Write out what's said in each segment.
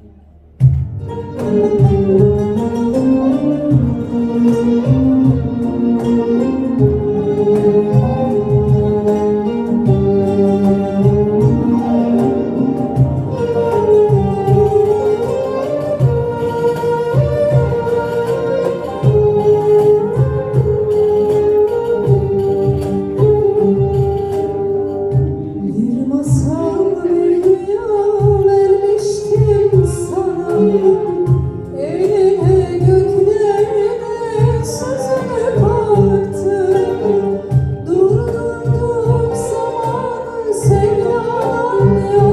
Amen.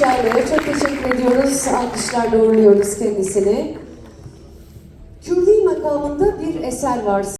Yeşim Çağlayan'a çok teşekkür ediyoruz. Alkışlarla uğurluyoruz kendisini. Kürdi makamında bir eser var.